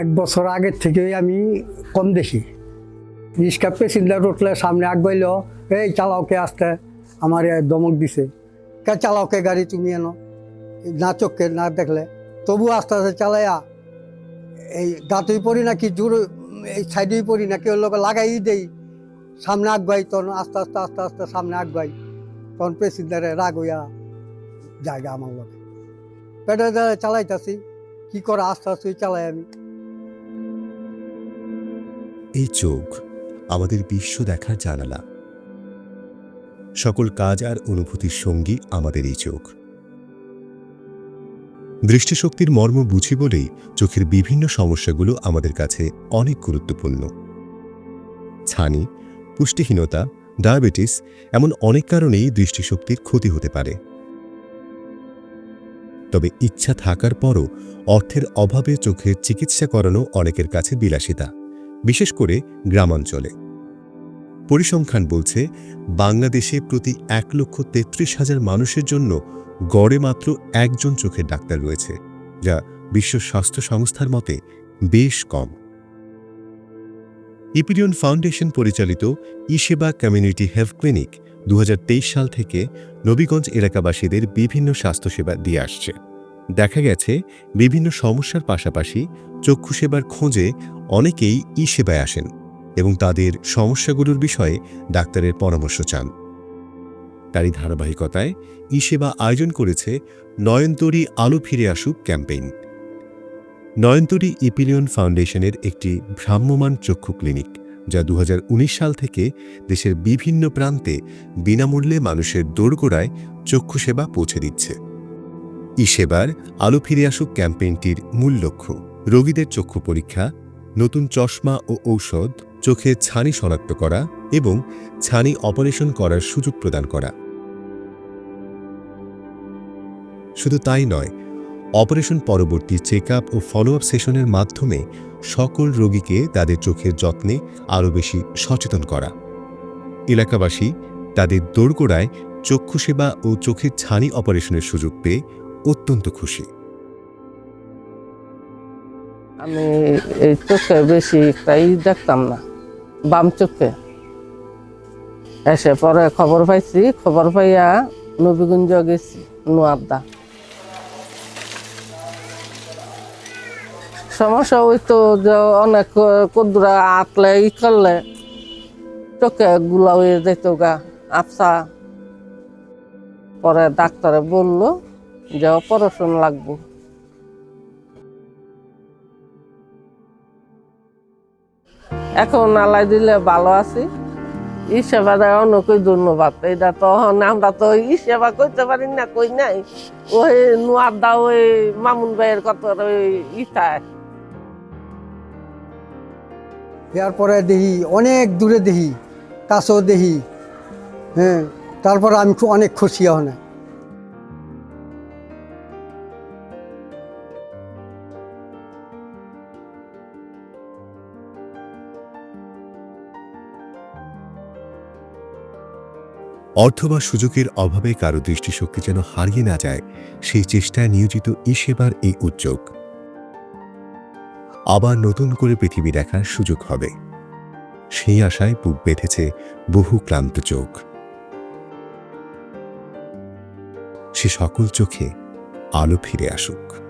এক বছর আগের থেকেই আমি কম দেখি। রিক্সা প্যাসেঞ্জার উঠলে সামনে আগবাইল এই চালাওকে আসতে, আমার দমক দিছে। কে চালাওকে গাড়ি তুমি এনো না চোখকে না দেখলে। তবু আস্তে আস্তে চালাইয়া এই দাঁতই পড়ি না কি জোর এই সাইডেই পড়ি না কেউ লোক লাগাই দেই। সামনে আগবাই তখন আস্তে আস্তে আস্তে আস্তে সামনে আগবাই তখন প্যাসেঞ্জারে রাগ হইয়া জায়গা আমার লোক পেটে চালাইতাছি, কি করে আস্তে আস্তে চালাই আমি। এই চোখ আমাদের বিশ্ব দেখার জানালা। সকল কাজ আর অনুভূতির সঙ্গী আমাদের এই চোখ। দৃষ্টিশক্তির মর্ম বুঝি বলেই চোখের বিভিন্ন সমস্যাগুলো আমাদের কাছে অনেক গুরুত্বপূর্ণ। ছানি, পুষ্টিহীনতা, ডায়াবেটিস এমন অনেক কারণেই দৃষ্টিশক্তির ক্ষতি হতে পারে। তবে ইচ্ছা থাকার পরও অর্থের অভাবে চোখের চিকিৎসা করানো অনেকের কাছে বিলাসিতা। বিশেষ করে গ্রামাঞ্চলে। পরিসংখ্যান বলছে, বাংলাদেশে প্রতি এক লক্ষ তেত্রিশ হাজার মানুষের জন্য গড়ে মাত্র একজন চোখের ডাক্তার রয়েছে, যা বিশ্ব স্বাস্থ্য সংস্থার মতে বেশ কম। ইপিরিয়ন ফাউন্ডেশন পরিচালিত ইসেবা কমিউনিটি হেলথ ক্লিনিক দু হাজার তেইশ সাল থেকে নবীগঞ্জ এলাকাবাসীদের বিভিন্ন স্বাস্থ্যসেবা দিয়ে আসছে। দেখা গেছে, বিভিন্ন সমস্যার পাশাপাশি চক্ষু সেবার খোঁজে অনেকেই ই সেবায় আসেন এবং তাদের সমস্যাগুলোর বিষয়ে ডাক্তারের পরামর্শ চান। তারই ধারাবাহিকতায় ই সেবা আয়োজন করেছে নয়নতরী আলো ফিরে আসুক ক্যাম্পেইন। নয়নতরী ইপিলিয়ন ফাউন্ডেশনের একটি ভ্রাম্যমান চক্ষু ক্লিনিক, যা দু হাজার উনিশ সাল থেকে দেশের বিভিন্ন প্রান্তে বিনামূল্যে মানুষের দোরগোড়ায় চক্ষু সেবা পৌঁছে দিচ্ছে। ই সেবার আলো ফিরে আসুক ক্যাম্পেইনটির মূল লক্ষ্য, রোগীদের চক্ষু পরীক্ষা নতুন চশমা ও ঔষধ, চোখে ছানি শনাক্ত করা এবং ছানি অপারেশন করার সুযোগ প্রদান করা। শুধু তাই নয়, অপারেশন পরবর্তী চেক ও ফলো আপ সেশনের মাধ্যমে সকল রোগীকে তাদের চোখের যত্নে আরও বেশি সচেতন করা। এলাকাবাসী তাদের দোরগোড়ায় চক্ষু সেবা ও চোখের ছানি অপারেশনের সুযোগ পেয়ে অত্যন্ত খুশি। আমি এই চোখে বেশি তাই দেখতাম না, বাম চোখে। এসে পরে খবর পাইছি, খবর পাইয়া নবীগঞ্জ গেছি নোয়াদা সমস্যা ওই তো যে অনেক কদ্দুরা আটলে ই করলে চোখে গুলা হয়ে যেত গা, আফসা। পরে ডাক্তারে বলল যে অপারেশন লাগবো। এখন আলাই দিলে ভালো আছি। ই সেবা দেয় অনেকই ধন্যবাদ। এটা তো আমরা তো ই সেবা করতে পারি না, কই নাই। ওই নোয়ার দা ওই মামুন ভাইয়ের কত ইটায় এরপরে দেখি, অনেক দূরে দেখি, কাছেও দেখি। হ্যাঁ তারপরে আমি অনেক খুশি হনে। অর্থ বা সুযোগের অভাবে কারও দৃষ্টিশক্তি যেন হারিয়ে না যায়, সেই চেষ্টায় নিয়োজিত ই সেবার এই উদ্যোগ। আবার নতুন করে পৃথিবী দেখার সুযোগ হবে। সেই আশায় বুক বেঁধেছে বহু ক্লান্ত চোখ। সে সকল চোখে আলো ফিরে আসুক।